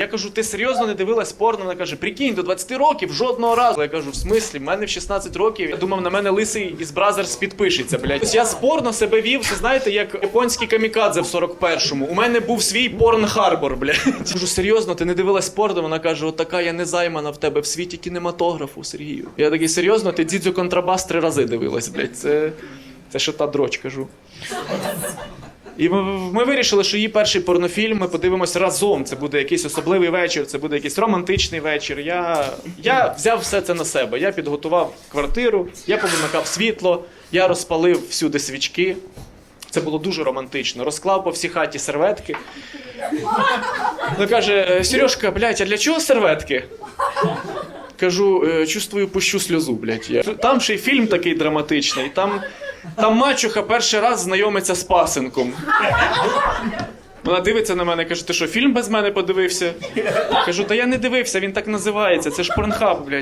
Я кажу, ти серйозно не дивилась порно? Вона каже, прикинь, до 20 років жодного разу. Я кажу, в смислі, в мене в 16 років. Я думав, на мене лисий із Бразерс підпишеться, блядь. Ось я з порно себе вів, це знаєте, як японський камікадзе в 41-му. У мене був свій порн харбор, блядь. Кажу, серйозно, ти не дивилась порно? Вона каже, от така я не займана в тебе в світі кінематографу, Сергію. Я такий, серйозно, ти дідзю контрабас три рази дивилась, блядь. Це, це що та дроч, кажу. І ми, вирішили, що її перший порнофільм ми подивимося разом. Це буде якийсь особливий вечір, це буде якийсь романтичний вечір. Я, я взяв все це на себе. Я підготував квартиру, я повимикав світло, я розпалив всюди свічки. Це було дуже романтично. Розклав по всій хаті серветки. Вона каже: «Е, Сережка, блядь, а для чого серветки? Кажу, «Е, чувствую, пущу сльозу, блядь. Там ще й фільм такий драматичний. Там, там мачуха перший раз знайомиться з пасенком. Вона дивиться на мене, каже, ти що, фільм без мене подивився? Кажу, та я не дивився, він так називається. Це ж порнхаб, блядь.